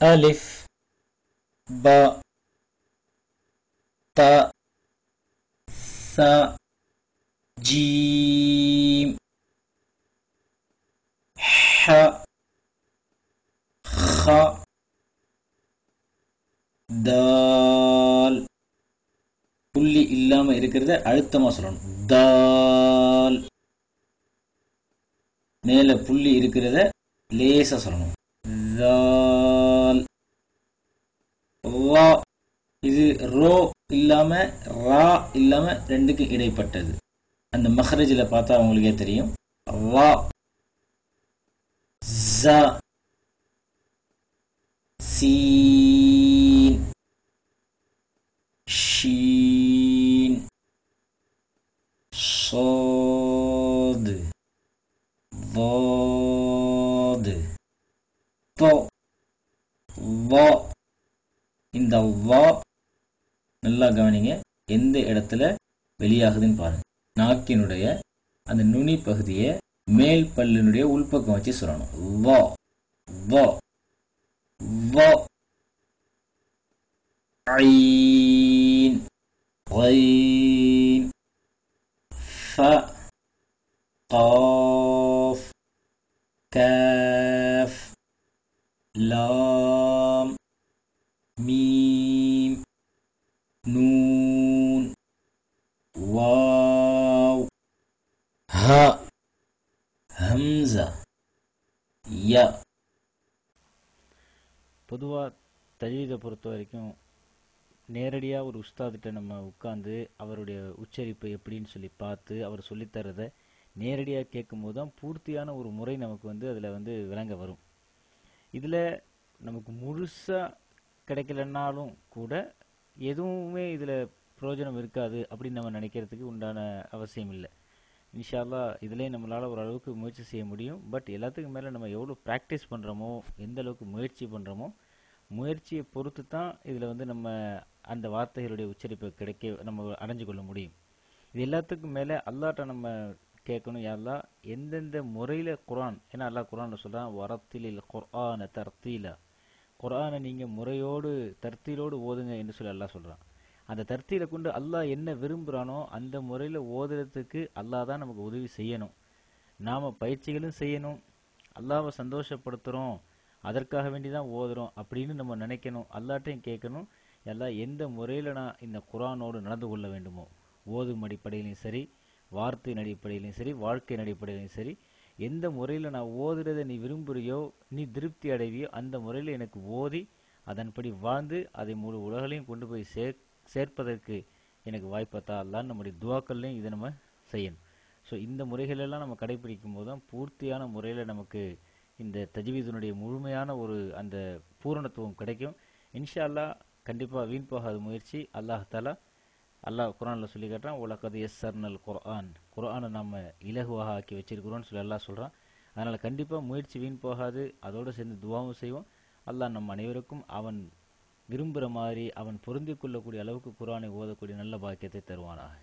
ألف باء تاء ثاء جيم ح خ தால் புள்ளி இல்லாம இருக்கிறத அழுத்தமா சொல்லணும் தால் மேல புள்ளி இருக்கிறத லேசா சொல்லணும் தால் இது ரோ இல்லாம ரா இல்லாம ரெண்டுக்கும் இடைப்பட்டது அந்த மஹரஜில் பார்த்தா உங்களுக்கே தெரியும் வா ஜ சீன் ஷீன் صاد ضاد ط ظ இந்த வா நல்லா கவனிங்க எந்த இடத்துல வெளியாகுதுன்னு பாருங்க நாக்கினுடைய அந்த நுனி பகுதியை மேல் பல்லினுடைய உள்பக்கம் வச்சு சொல்லணும் வா வா வா عين غين ف قاف كاف لام யா. பொதுவாக தஜீதை பொறுத்த வரைக்கும் நேரடியாக ஒரு உஸ்தாதிட்ட நம்ம உட்காந்து அவருடைய உச்சரிப்பு எப்படின்னு சொல்லி பார்த்து அவர் சொல்லித்தரதை நேரடியாக கேட்கும்போது தான் பூர்த்தியான ஒரு முறை நமக்கு வந்து அதில் வந்து விளங்க வரும். இதில் நமக்கு முழுசாக கிடைக்கலன்னாலும் கூட எதுவுமே இதில் பிரயோஜனம் இருக்காது அப்படின்னு நம்ம நினைக்கிறதுக்கு உண்டான அவசியம் இல்லை. இன்ஷால்லா இதிலே நம்மளால் ஓரளவுக்கு முயற்சி செய்ய முடியும். பட் எல்லாத்துக்கும் மேலே நம்ம எவ்வளோ ப்ராக்டிஸ் பண்ணுறோமோ எந்த அளவுக்கு முயற்சி பண்ணுறோமோ முயற்சியை பொறுத்து தான் இதில் வந்து நம்ம அந்த வார்த்தைகளுடைய உச்சரிப்பு கிடைக்க நம்ம அடைஞ்சு கொள்ள முடியும். இது எல்லாத்துக்கும் மேலே அல்லாட்ட நம்ம கேட்கணும் யாருலா எந்தெந்த முறையில் குரான் ஏன்னா அல்லா குரானில் சொல்கிறான் வரத்திலில் குர்ஆன தர்த்தீலா. குரானை நீங்கள் முறையோடு தர்த்தீலோடு ஓதுங்க என்று சொல்லி அல்லா சொல்கிறான் அந்த தர்த்தியில கொண்டு அல்லாஹ் என்ன விரும்புகிறானோ அந்த முறையில் ஓதுறதுக்கு அல்லாஹ் தான் நமக்கு உதவி செய்யணும். நாம் பயிற்சிகளும் செய்யணும். அல்லாவை சந்தோஷப்படுத்துகிறோம் அதற்காக வேண்டி தான் ஓதுறோம் அப்படின்னு நம்ம நினைக்கணும். அல்லாட்டையும் கேட்கணும். எல்லாம் எந்த முறையில் நான் இந்த குரானோடு நடந்து கொள்ள வேண்டுமோ? ஓதும் அடிப்படையிலையும் சரி வார்த்தையின் அடிப்படையிலையும் சரி வாழ்க்கையின் அடிப்படையிலையும் சரி எந்த முறையில் நான் ஓதுறதை நீ விரும்புகிறியோ நீ திருப்தி அடைவியோ அந்த முறையில் எனக்கு ஓதி அதன்படி வாழ்ந்து அதை முழு உலகளையும் கொண்டு போய் சேர்க்க சேர்ப்பதற்கு எனக்கு வாய்ப்பத்தா அல்லான்னு நம்முடைய துவாக்கள்லையும் இதை நம்ம செய்யணும். ஸோ இந்த முறைகளெல்லாம் நம்ம கடைபிடிக்கும் போது தான் பூர்த்தியான முறையில் நமக்கு இந்த தஜ்வீதினுடைய முழுமையான ஒரு அந்த பூரணத்துவம் கிடைக்கும். இன்ஷா அல்லாஹ் கண்டிப்பாக வீண் போகாத முயற்சி அல்லாஹாலா அல்லாஹ் குரானில் சொல்லி காட்டுறான் உலகது எஸ் சர்னல் குரான் குரானை நம்ம இலகுவாக ஆக்கி வச்சிருக்கிறோம்னு சொல்லி அல்லாஹ் சொல்கிறான் அதனால் கண்டிப்பாக முயற்சி வீண் போகாது. அதோடு சேர்ந்து துவாவும் செய்வோம். அல்லாஹ் நம் அனைவருக்கும் அவன் விரும்புகிற மாதிரி அவன் பொருந்திக் கொள்ளக்கூடிய அளவுக்கு குரானை ஓதக்கூடிய நல்ல பாக்கியத்தை தருவானாக.